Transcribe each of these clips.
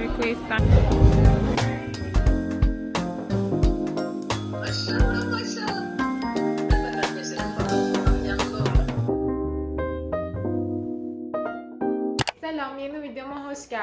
sevdiğim bu. Travi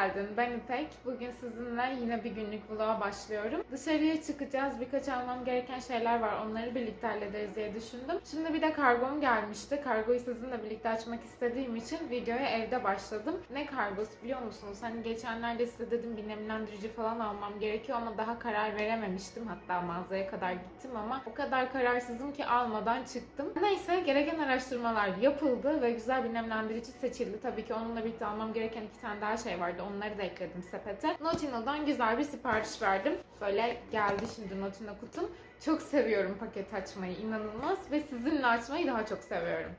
geldin. Ben İpek. Bugün sizinle yine bir günlük vloga başlıyorum. Dışarıya çıkacağız. Birkaç almam gereken şeyler var. Onları birlikte hallederiz diye düşündüm. Şimdi bir de kargom gelmişti. Kargoyu sizinle birlikte açmak istediğim için videoya evde başladım. Ne kargosu biliyor musunuz? Hani geçenlerde size dedim bir nemlendirici falan almam gerekiyor ama daha karar verememiştim. Hatta mağazaya kadar gittim ama o kadar kararsızım ki almadan çıktım. Neyse gereken araştırmalar yapıldı ve güzel bir nemlendirici seçildi. Tabii ki onunla birlikte almam gereken iki tane daha şey vardı. Onları da ekledim sepete. Notino'dan güzel bir sipariş verdim. Böyle geldi şimdi Notino kutum. Çok seviyorum paket açmayı inanılmaz ve sizinle açmayı daha çok seviyorum.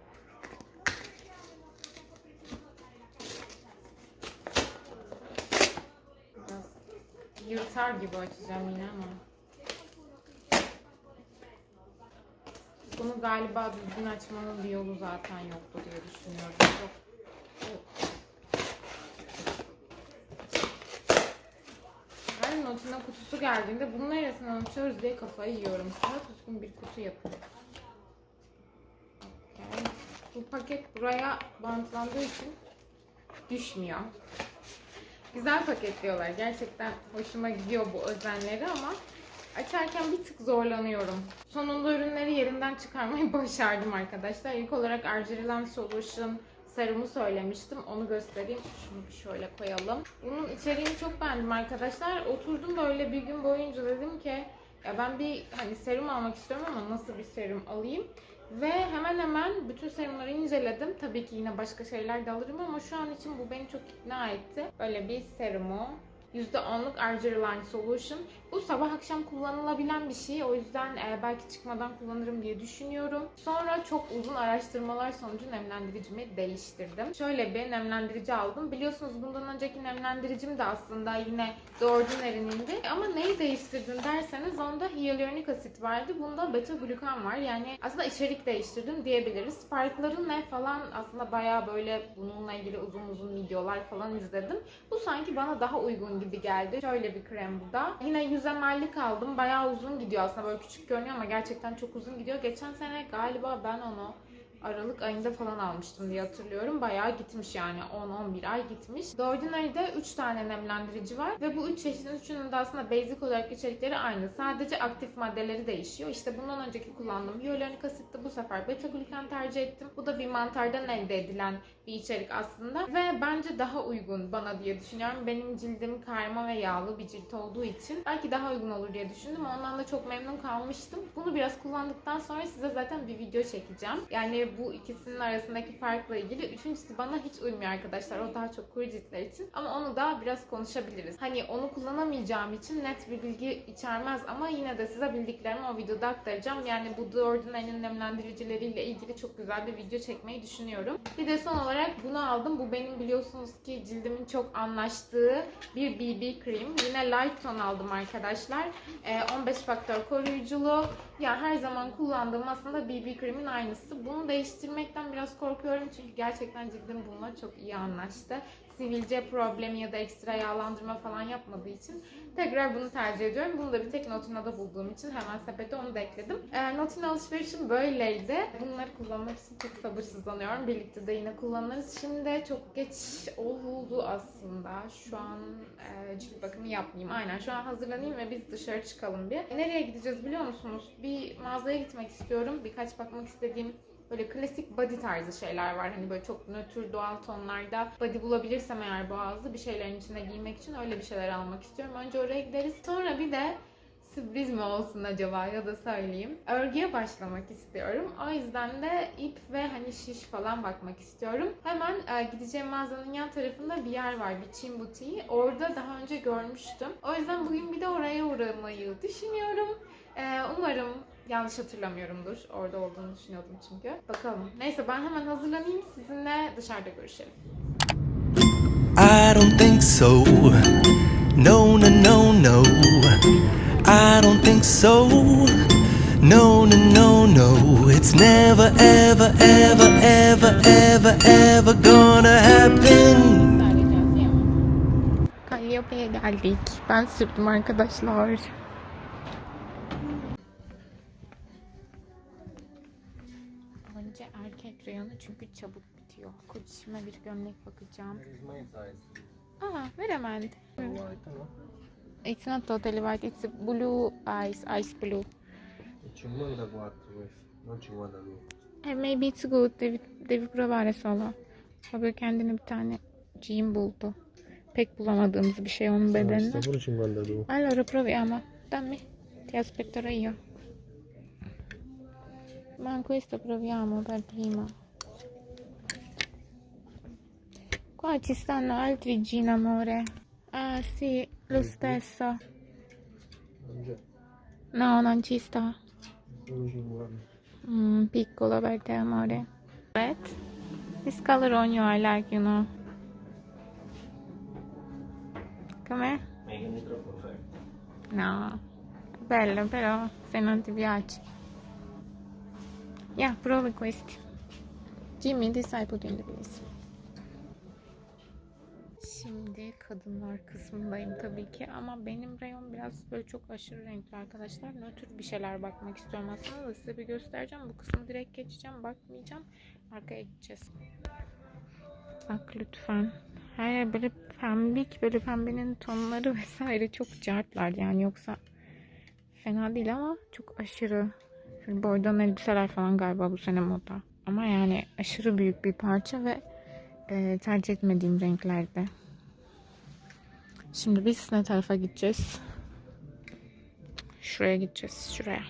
Yırtar gibi açacağım yine ama. Bunu galiba düzgün açmanın bir yolu zaten yoktu diye düşünüyorum. Çok Her notuna kutusu geldiğinde bunun neresinden açıyoruz diye kafayı yiyorum. Daha düzgün bir kutu yapın. Okey. Bu paket buraya bantlandığı için düşmüyor. Güzel paketliyorlar. Gerçekten hoşuma gidiyor bu özenleri ama açarken bir tık zorlanıyorum. Sonunda ürünleri yerinden çıkarmayı başardım arkadaşlar. İlk olarak Argirilan Solution serumu söylemiştim. Onu göstereyim. Şunu şöyle koyalım. Bunun içeriğini çok beğendim arkadaşlar. Oturdum böyle bir gün boyunca dedim ki ya ben bir hani serum almak istiyorum ama nasıl bir serum alayım? Ve hemen hemen bütün serumları inceledim. Tabii ki yine başka şeyler de alırım ama şu an için bu beni çok ikna etti. Böyle bir serumu. %10'luk Argireline Solution. Bu sabah akşam kullanılabilen bir şey. O yüzden e, belki çıkmadan kullanırım diye düşünüyorum. Sonra çok uzun araştırmalar sonucu nemlendiricimi değiştirdim. Şöyle bir nemlendirici aldım. Biliyorsunuz bundan önceki nemlendiricim de aslında yine The Ordinary'nindi. Ama neyi değiştirdin derseniz onda hyaluronik asit vardı. Bunda beta glukan var. Yani aslında içerik değiştirdim diyebiliriz. Farkları ne falan aslında bayağı böyle bununla ilgili uzun uzun videolar falan izledim. Bu sanki bana daha uygun gibi geldi. Şöyle bir krem bu da. Yine 100 ml'lik aldım. Bayağı uzun gidiyor aslında. Böyle küçük görünüyor ama gerçekten çok uzun gidiyor. Geçen sene galiba ben onu Aralık ayında falan almıştım diye hatırlıyorum. Bayağı gitmiş yani 10-11 ay gitmiş. The Ordinary'de 3 tane nemlendirici var ve bu 3 çeşidin üçünün de aslında basic olarak içerikleri aynı. Sadece aktif maddeleri değişiyor. İşte bundan önceki kullandığım hyaluronik asitte bu sefer beta glukan tercih ettim. Bu da bir mantardan elde edilen bir içerik aslında ve bence daha uygun bana diye düşünüyorum. Benim cildim karma ve yağlı bir cilt olduğu için belki daha uygun olur diye düşündüm. Ondan da çok memnun kalmıştım. Bunu biraz kullandıktan sonra size zaten bir video çekeceğim. Yani bu ikisinin arasındaki farkla ilgili. Üçüncüsü bana hiç uymuyor arkadaşlar. O daha çok kuru ciltler için. Ama onu da biraz konuşabiliriz. Hani onu kullanamayacağım için net bir bilgi içermez ama yine de size bildiklerimi o videoda aktaracağım. Yani bu The Ordinary'nin nemlendiricileriyle ilgili çok güzel bir video çekmeyi düşünüyorum. Bir de son olarak bunu aldım. Bu benim biliyorsunuz ki cildimin çok anlaştığı bir BB krem. Yine light tone aldım arkadaşlar. Ee, 15 faktör koruyuculu. Ya her zaman kullandığım aslında BB kremin aynısı. Bunu değiştirmekten biraz korkuyorum çünkü gerçekten cildim bununla çok iyi anlaştı. Sivilce problemi ya da ekstra yağlandırma falan yapmadığı için tekrar bunu tercih ediyorum. Bunu da bir tek Notino'da bulduğum için hemen sepete onu da ekledim. Ee, Notino alışverişim böyleydi. Bunları kullanmak için çok sabırsızlanıyorum. Birlikte de yine kullanırız. Şimdi çok geç oldu aslında. Şu an e, cilt bakımı yapmayayım. Aynen şu an hazırlanayım ve biz dışarı çıkalım bir. Nereye gideceğiz biliyor musunuz? Bir mağazaya gitmek istiyorum. Birkaç bakmak istediğim Böyle klasik body tarzı şeyler var. Hani böyle çok nötr doğal tonlarda body bulabilirsem eğer boğazlı bir şeylerin içine giymek için öyle bir şeyler almak istiyorum. Önce oraya gideriz. Sonra bir de sürpriz mi olsun acaba ya da söyleyeyim. Örgüye başlamak istiyorum. O yüzden de ip ve hani şiş falan bakmak istiyorum. Hemen e, gideceğim mağazanın yan tarafında bir yer var. Bir Çin butiği. Orada daha önce görmüştüm. O yüzden bugün bir de oraya uğramayı düşünüyorum. E, umarım yanlış hatırlamıyorumdur. Orada olduğunu düşünüyordum çünkü. Bakalım. Neyse ben hemen hazırlanayım. Sizinle dışarıda görüşelim. I don't think so. No, no, no, no. I don't think so. No, no, no, no. It's never, ever, ever, ever, ever, ever gonna happen. Etiyopya'ya geldik. Ben sürdüm arkadaşlar. Çünkü çabuk bitiyor. Kocişime bir gömlek bakacağım. Aa, veremem. It's not totally white, it's blue ice, ice blue. 50 questo, non 52. Hey, maybe it's good. Devi, devi provare solo. Baba kendine bir tane jean buldu. Pek bulamadığımız bir şey onun bedenine. pure 52. Allora proviamo. Dammi. Ti aspetterò io. Ma questo proviamo per prima. Qua ci stanno altri jean amore. Ah sì, lo stesso. Non c'è, No, non ci sta. solo 50. Mm, piccolo per te amore. Evet. This color on you I like, you know. Com'è? No, bello però se non ti piace. Ya prova questi. Jimmy decide put in the place. Kadınlar kısmındayım tabii ki ama benim rayon biraz böyle çok aşırı renkli arkadaşlar. Nötr bir şeyler bakmak istiyorum aslında da size bir göstereceğim. Bu kısmı direkt geçeceğim, bakmayacağım. Arkaya gideceğiz. Bak lütfen. Her yer böyle pembik, böyle pembenin tonları vesaire çok cartlar yani yoksa fena değil ama çok aşırı. Şöyle boydan elbiseler falan galiba bu sene moda. Ama yani aşırı büyük bir parça ve e, tercih etmediğim renklerde. Şimdi biz ne tarafa gideceğiz? Şuraya gideceğiz, şuraya.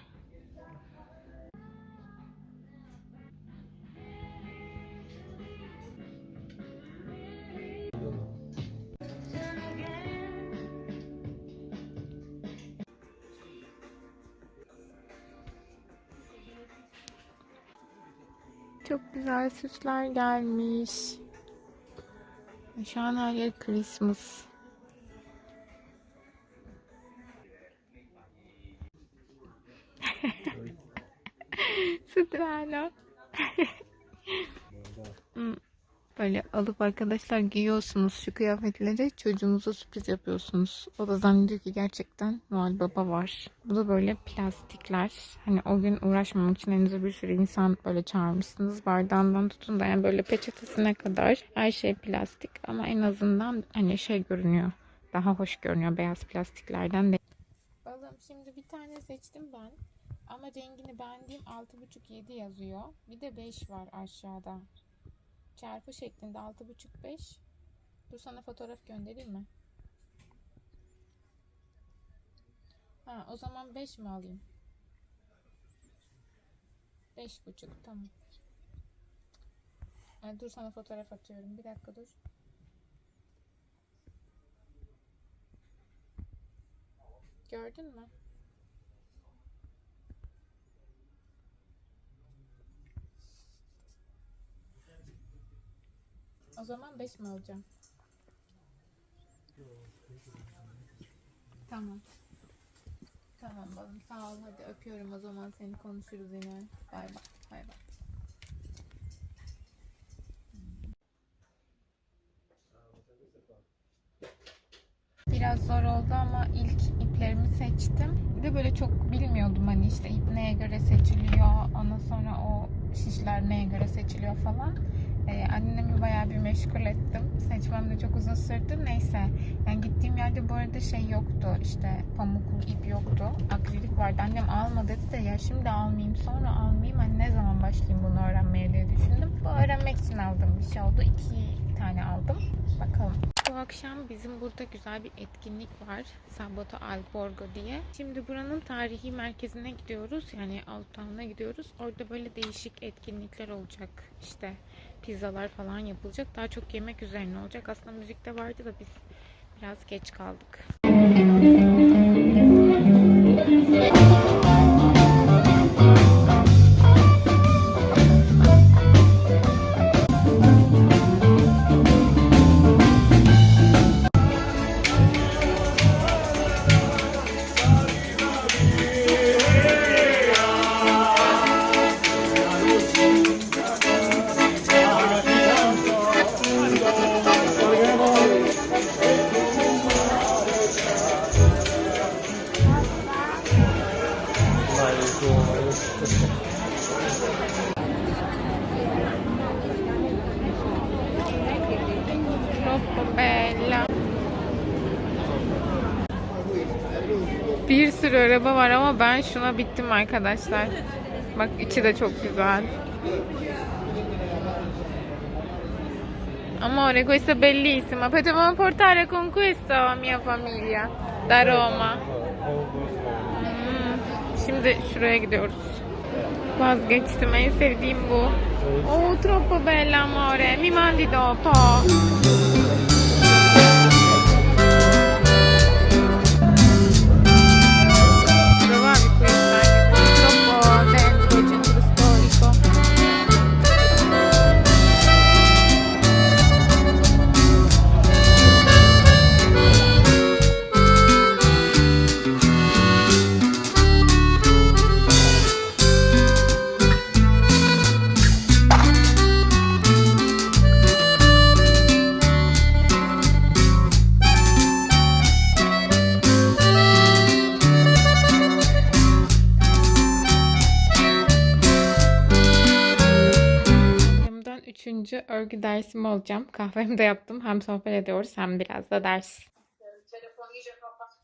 Çok güzel süsler gelmiş. Şu an her yer Christmas. Strano. Hmm. Böyle alıp arkadaşlar giyiyorsunuz şu kıyafetleri çocuğunuza sürpriz yapıyorsunuz. O da zannediyor ki gerçekten Noel Baba var. Bu da böyle plastikler. Hani o gün uğraşmamak için elinize bir sürü insan böyle çağırmışsınız. Bardağından tutun da yani böyle peçetesine kadar her şey plastik. Ama en azından hani şey görünüyor. Daha hoş görünüyor beyaz plastiklerden de. Balım şimdi bir tane seçtim ben. Ama rengini beğendiğim 6.5-7 yazıyor. Bir de 5 var aşağıda çarpı şeklinde 6,5 5. Dur sana fotoğraf göndereyim mi? Ha, o zaman 5 mi alayım? 5,5 tamam. Ha, dur sana fotoğraf atıyorum. Bir dakika dur. Gördün mü? O zaman 5 mi alacağım? Tamam. Tamam balım sağ ol hadi öpüyorum o zaman seni konuşuruz yine. Bay bay. Bay bay. Biraz zor oldu ama ilk iplerimi seçtim. Bir de böyle çok bilmiyordum hani işte ip neye göre seçiliyor. Ondan sonra o şişler neye göre seçiliyor falan. Ee, annemi bayağı bir meşgul ettim. Seçmem de çok uzun sürdü. Neyse. Yani gittiğim yerde bu arada şey yoktu. İşte pamuklu ip yoktu. Akrilik vardı. Annem alma dedi de ya şimdi almayayım sonra almayayım. Hani ne zaman başlayayım bunu öğrenmeye diye düşündüm. Bu öğrenmek için aldığım bir şey oldu. İki tane aldım. Bakalım. Bu akşam bizim burada güzel bir etkinlik var. Sabato Alborgo diye. Şimdi buranın tarihi merkezine gidiyoruz. Yani Altown'a gidiyoruz. Orada böyle değişik etkinlikler olacak. İşte pizzalar falan yapılacak. Daha çok yemek üzerine olacak. Aslında müzik de vardı da biz biraz geç kaldık. Troppo bella. Bir sürü araba var ama ben şuna bittim arkadaşlar. Bak içi de çok güzel. Amore, questo è bellissimo. Potevamo portare con questo a mia famiglia da Roma. Şimdi şuraya gidiyoruz. Vazgeçtim. En sevdiğim bu. Oh, troppo bella amore. Mi mandi dopo. Örgü dersimi alacağım. Kahvemi de yaptım. Hem sohbet ediyoruz hem biraz da ders. Telefon iyice kapat.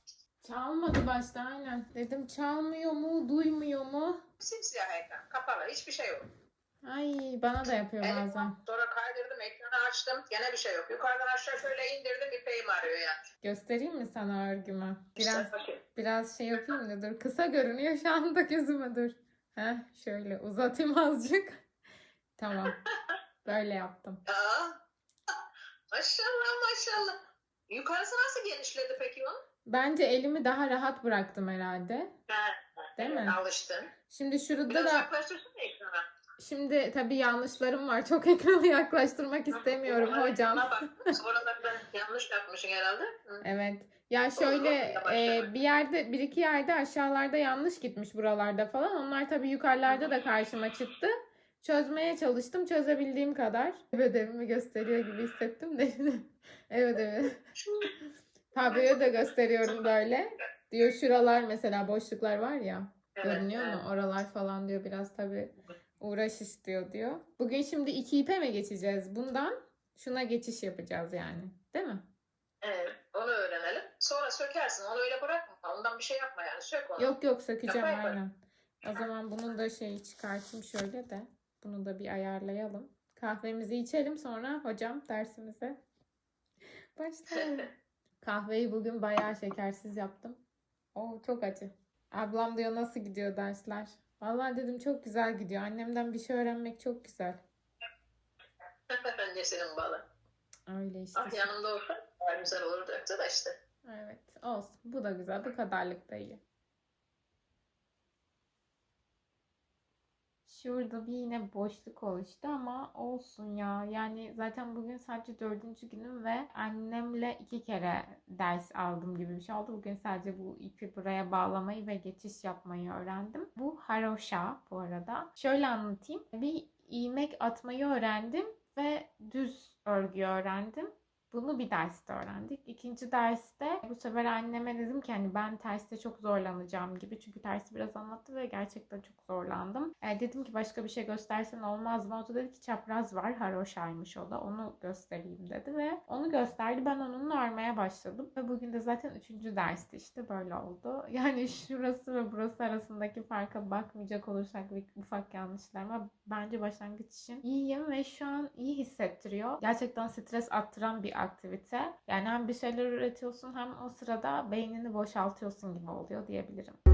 Çalmadı başta aynen. Dedim çalmıyor mu, duymuyor mu? Simsiyah ekran. Kapalı. Hiçbir şey yok. Ay bana da yapıyor Evet. bazen. Sonra kaydırdım. Ekranı açtım. Gene bir şey yok. Yukarıdan aşağı şöyle indirdim. İpeğim arıyor yani. Göstereyim mi sana örgümü? Biraz biraz şey yapayım da dur. Kısa görünüyor şu anda gözüme dur. Heh şöyle uzatayım azıcık. tamam. Böyle yaptım. Aa. Maşallah maşallah. Yukarısı nasıl genişledi peki onun? Bence elimi daha rahat bıraktım herhalde. Ha, Değil mi? Alıştın. Şimdi şurada Biraz da yaklaştırsana ekrana. şimdi tabii yanlışlarım var. Çok ekranı yaklaştırmak istemiyorum hocam. bana bak. Yanlış yapmışsın herhalde. Hı. Evet. Ya şöyle e, bir yerde bir iki yerde aşağılarda yanlış gitmiş buralarda falan. Onlar tabii yukarılarda da karşıma çıktı. Çözmeye çalıştım. Çözebildiğim kadar. Ödevimi gösteriyor gibi hissettim de. evet evet. Tabloyu da gösteriyorum böyle. Diyor şuralar mesela boşluklar var ya. Görünüyor mu? Oralar falan diyor biraz tabii uğraş istiyor diyor. Bugün şimdi iki ipe mi geçeceğiz? Bundan şuna geçiş yapacağız yani. Değil mi? Evet, onu öğrenelim. Sonra sökersin. Onu öyle bırakma. Ondan bir şey yapma yani. Sök onu. Yok yok sökeceğim Yapa yapa. aynen. O zaman bunun da şeyi çıkartayım şöyle de. Bunu da bir ayarlayalım. Kahvemizi içelim sonra hocam dersimize başlayalım. Kahveyi bugün bayağı şekersiz yaptım. Oo çok acı. Ablam diyor nasıl gidiyor dersler? Vallahi dedim çok güzel gidiyor. Annemden bir şey öğrenmek çok güzel. Annesinin balı. Öyle işte. Ah yanımda olsa güzel olurdu. Da işte. Evet olsun. Bu da güzel. Bu kadarlık da iyi. Şurada bir yine boşluk oluştu ama olsun ya. Yani zaten bugün sadece dördüncü günüm ve annemle iki kere ders aldım gibi bir şey oldu. Bugün sadece bu ipi buraya bağlamayı ve geçiş yapmayı öğrendim. Bu haroşa bu arada. Şöyle anlatayım. Bir ilmek atmayı öğrendim ve düz örgü öğrendim. Bunu bir derste öğrendik. İkinci derste bu sefer anneme dedim ki hani ben terste çok zorlanacağım gibi. Çünkü tersi biraz anlattı ve gerçekten çok zorlandım. E, dedim ki başka bir şey göstersen olmaz mı? O da dedi ki çapraz var. Haroşaymış o da. Onu göstereyim dedi ve onu gösterdi. Ben onunla örmeye başladım. Ve bugün de zaten üçüncü dersti işte böyle oldu. Yani şurası ve burası arasındaki farka bakmayacak olursak bir ufak yanlışlarıma bence başlangıç için iyiyim ve şu an iyi hissettiriyor. Gerçekten stres attıran bir aktivite. Yani hem bir şeyler üretiyorsun hem o sırada beynini boşaltıyorsun gibi oluyor diyebilirim.